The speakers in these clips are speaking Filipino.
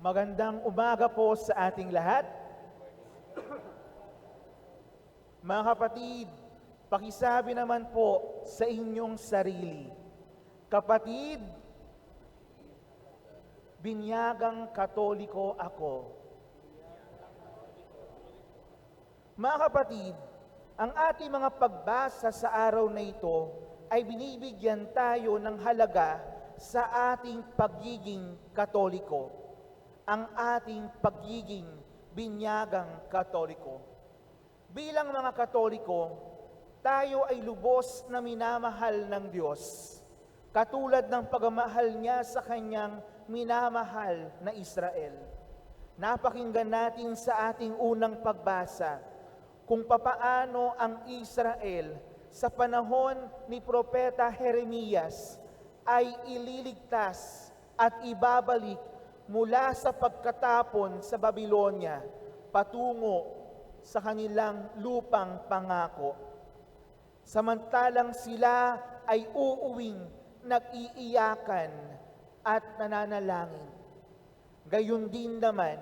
Magandang umaga po sa ating lahat. Mga kapatid, pakisabi naman po sa inyong sarili. Kapatid, binyagang katoliko ako. Mga kapatid, ang ating mga pagbasa sa araw na ito ay binibigyan tayo ng halaga sa ating pagiging katoliko. Ang ating pagiging binyagang katoliko. Bilang mga katoliko, tayo ay lubos na minamahal ng Diyos. Katulad ng pagmamahal niya sa kanyang minamahal na Israel. Napakinggan natin sa ating unang pagbasa kung papaano ang Israel sa panahon ni Propeta Jeremias ay ililigtas at ibabalik mula sa pagkatapon sa Babylonia patungo sa kanilang lupang pangako. Samantalang sila ay uuwing nag-iiyakan at nananalangin. Gayun din naman,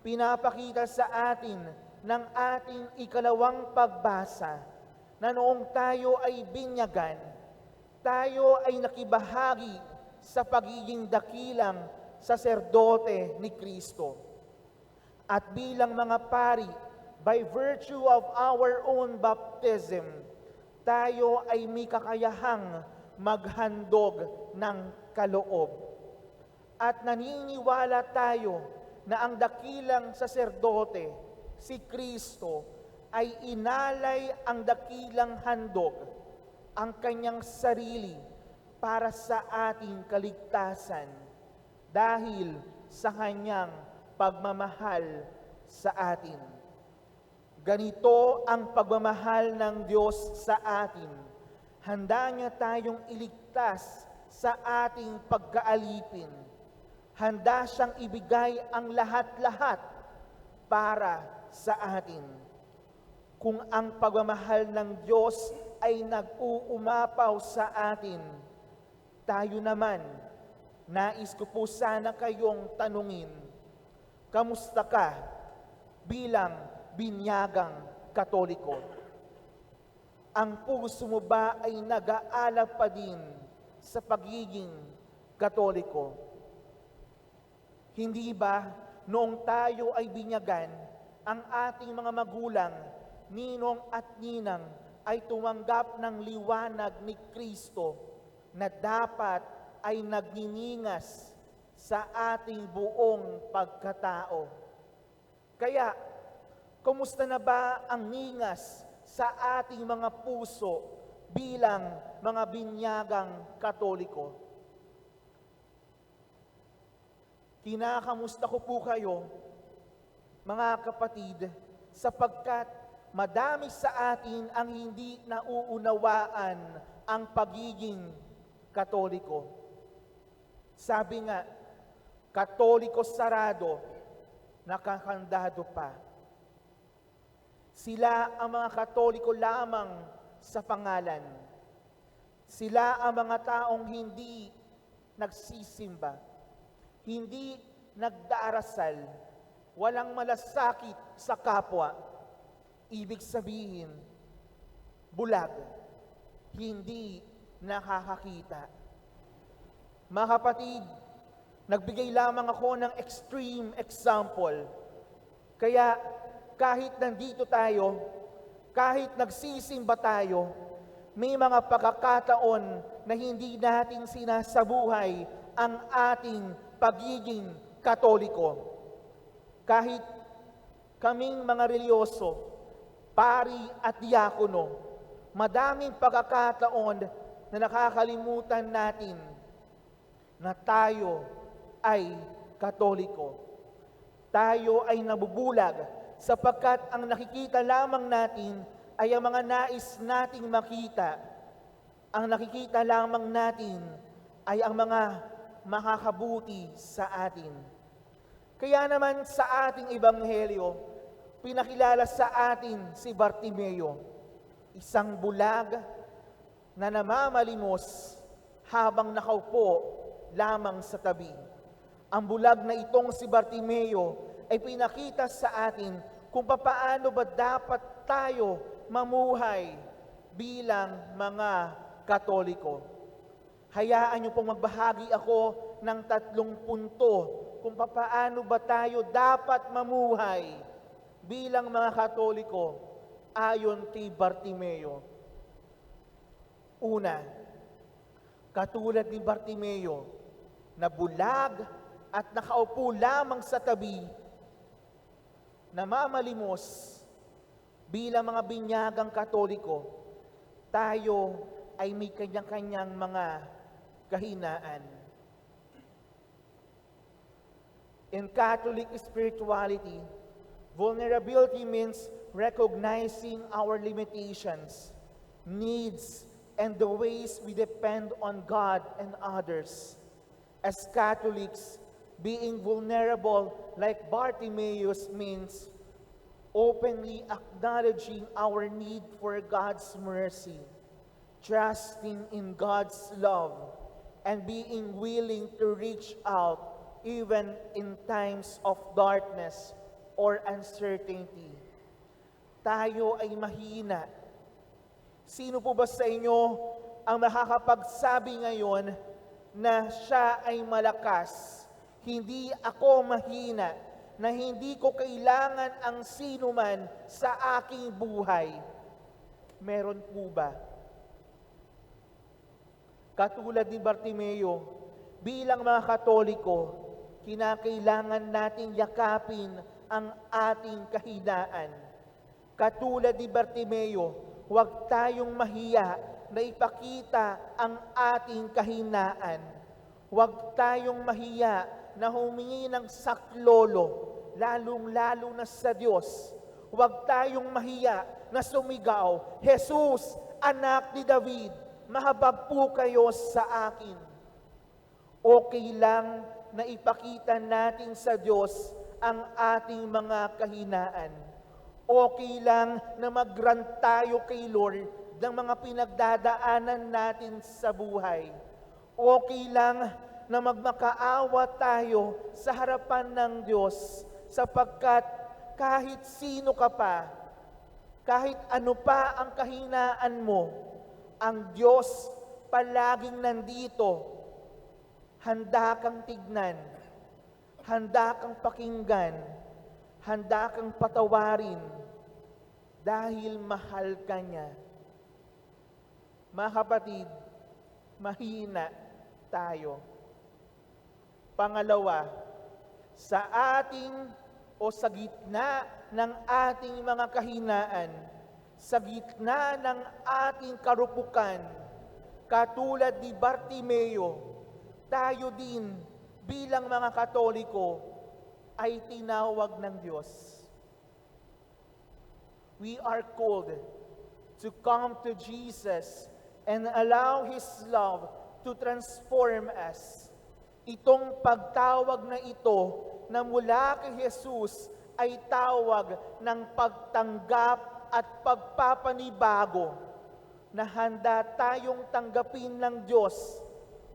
pinapakita sa atin ng ating ikalawang pagbasa na noong tayo ay binyagan, tayo ay nakibahagi sa pagiging dakilang saserdote ni Kristo. At bilang mga pari, by virtue of our own baptism, tayo ay may kakayahang maghandog ng kaloob. At naniniwala tayo na ang dakilang saserdote, si Kristo, ay inalay ang dakilang handog, ang kanyang sarili para sa ating kaligtasan dahil sa kanyang pagmamahal sa atin. Ganito ang pagmamahal ng Diyos sa atin. Handa niya tayong iligtas sa ating pagkaalipin. Handa siyang ibigay ang lahat-lahat para sa atin. Kung ang pagmamahal ng Diyos ay nag-uumapaw sa atin, tayo naman, nais ko po sana kayong tanungin, kamusta ka bilang binyagang katoliko? Ang puso mo ba ay nag-aalap pa din sa pagiging katoliko? Hindi ba noong tayo ay binyagan, ang ating mga magulang, ninong at ninang ay tumanggap ng liwanag ni Kristo na dapat ay nagniningas sa ating buong pagkatao. Kaya, kumusta na ba ang ningas sa ating mga puso bilang mga binyagang katoliko? Kinakamusta ko po kayo, mga kapatid, sapagkat madami sa atin ang hindi nauunawaan ang pagiging katoliko. Sabi nga, katoliko sarado, nakakandado pa. Sila ang mga katoliko lamang sa pangalan. Sila ang mga taong hindi nagsisimba, hindi nagdarasal, walang malasakit sa kapwa. Ibig sabihin, bulag, hindi nakakakita. Mga kapatid, nagbigay lamang ako ng extreme example. Kaya kahit nandito tayo, kahit nagsisimba tayo, may mga pagkakataon na hindi natin sinasabuhay ang ating pagiging katoliko. Kahit kaming mga religyoso, pari at diakono, madaming pagkakataon na nakakalimutan natin na tayo ay katoliko. Tayo ay nabubulag sapagkat ang nakikita lamang natin ay ang mga nais nating makita. Ang nakikita lamang natin ay ang mga makakabuti sa atin. Kaya naman sa ating ebanghelyo, pinakilala sa atin si Bartimeo, isang bulag na namamalimos habang nakaupo lamang sa tabi. Ang bulag na itong si Bartimeo ay pinakita sa atin kung papaano ba dapat tayo mamuhay bilang mga Katoliko. Hayaan niyo pong magbahagi ako ng tatlong punto kung papaano ba tayo dapat mamuhay bilang mga Katoliko ayon kay Bartimeo. Una, katulad ni Bartimeo na bulag at nakaupo lamang sa tabi na mamalimos bilang mga binyagang Katoliko, tayo ay may kanyang-kanyang mga kahinaan. In Catholic spirituality, vulnerability means recognizing our limitations, needs, and the ways we depend on God and others. As Catholics, being vulnerable like Bartimaeus means openly acknowledging our need for God's mercy, trusting in God's love, and being willing to reach out even in times of darkness or uncertainty. Tayo ay mahina. Sino po ba sa inyo ang makakapagsabi ngayon na siya ay malakas? Hindi ako mahina, na hindi ko kailangan ang sino man sa aking buhay. Meron po ba? Katulad ni Bartimeo, bilang mga Katoliko, kinakailangan nating yakapin ang ating kahinaan. Katulad ni Bartimeo, huwag tayong mahiya na ipakita ang ating kahinaan. Huwag tayong mahiya na humingi ng saklolo, lalong-lalo na sa Diyos. Huwag tayong mahiya na sumigaw, Jesus, anak ni David, mahabag po kayo sa akin. Okay lang na ipakita natin sa Diyos ang ating mga kahinaan. Okay lang na mag-grant tayo kay Lord ng mga pinagdadaanan natin sa buhay. Okay lang na magmakaawa tayo sa harapan ng Diyos sapagkat kahit sino ka pa, kahit ano pa ang kahinaan mo, ang Diyos palaging nandito handa kang tignan, handa kang pakinggan, handa kang patawarin dahil mahal ka niya. Mga kapatid, mahina tayo. Pangalawa, sa ating o sa gitna ng ating mga kahinaan, sa gitna ng ating karupukan, katulad ni Bartimeo, tayo din bilang mga Katoliko ay tinawag ng Diyos. We are called to come to Jesus and allow His love to transform us. Itong pagtawag na ito na mula kay Jesus ay tawag ng pagtanggap at pagpapanibago na handa tayong tanggapin ng Diyos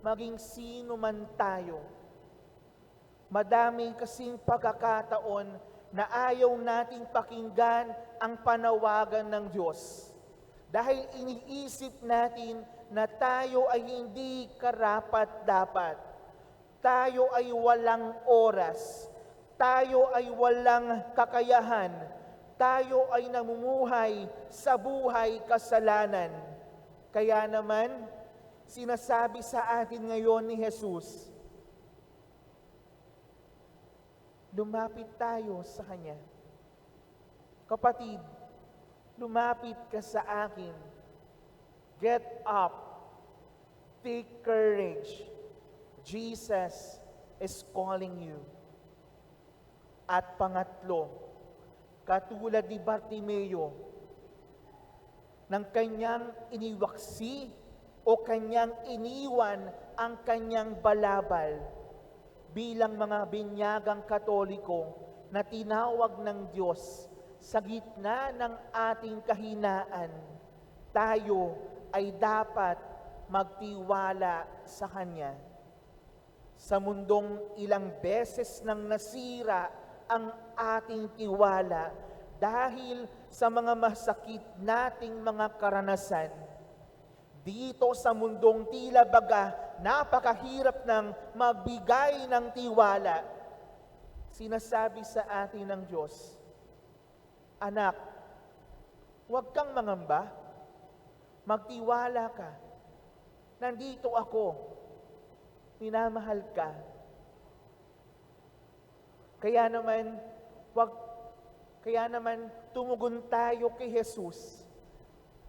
maging sino man tayo. Madami kasing pagkakataon na ayaw nating pakinggan ang panawagan ng Diyos. Dahil iniisip natin na tayo ay hindi karapat-dapat. Tayo ay walang oras. Tayo ay walang kakayahan. Tayo ay namumuhay sa buhay kasalanan. Kaya naman, sinasabi sa atin ngayon ni Jesus, lumapit tayo sa Kanya. Kapatid, lumapit ka sa akin. Get up. Take courage. Jesus is calling you. At pangatlo, katulad ni Bartimeo, ng kanyang iniwaksi o kanyang iniwan ang kanyang balabal bilang mga binyagang katoliko na tinawag ng Diyos sa gitna ng ating kahinaan, tayo ay dapat magtiwala sa Kanya. Sa mundong ilang beses nang nasira ang ating tiwala dahil sa mga masakit nating mga karanasan. Dito sa mundong tila baga napakahirap ng magbigay ng tiwala. Sinasabi sa atin ng Diyos, Anak, huwag kang mangamba. Magtiwala ka. Nandito ako. Minamahal ka. Kaya naman, wag, kaya naman tumugon tayo kay Jesus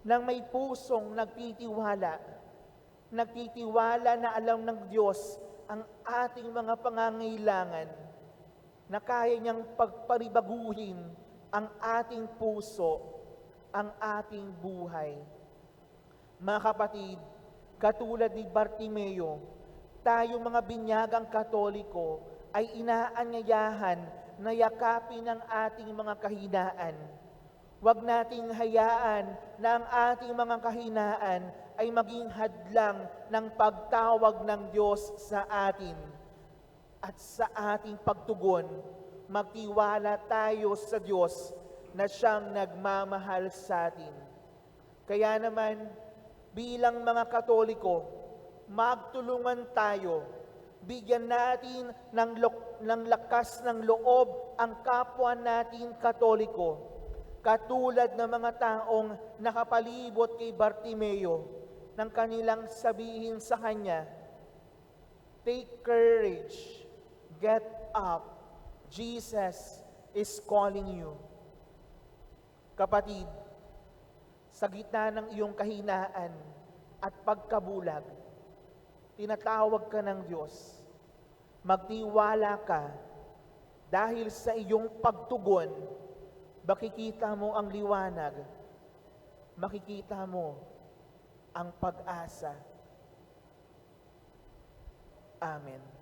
nang may pusong nagtitiwala. Nagtitiwala na alam ng Diyos ang ating mga pangangailangan na kaya niyang pagparibaguhin ang ating puso, ang ating buhay. Mga kapatid, katulad ni Bartimeo, tayo mga binyagang katoliko ay inaanyayahan na yakapin ang ating mga kahinaan. Huwag nating hayaan na ang ating mga kahinaan ay maging hadlang ng pagtawag ng Diyos sa atin. At sa ating pagtugon, magtiwala tayo sa Diyos na siyang nagmamahal sa atin. Kaya naman, bilang mga Katoliko, magtulungan tayo. Bigyan natin ng, lo- ng lakas ng loob ang kapwa natin Katoliko. Katulad ng mga taong nakapalibot kay Bartimeo ng kanilang sabihin sa kanya, Take courage, get up, Jesus is calling you. Kapatid, sa gitna ng iyong kahinaan at pagkabulag, tinatawag ka ng Diyos. Magtiwala ka dahil sa iyong pagtugon, makikita mo ang liwanag, makikita mo ang pag-asa. Amen.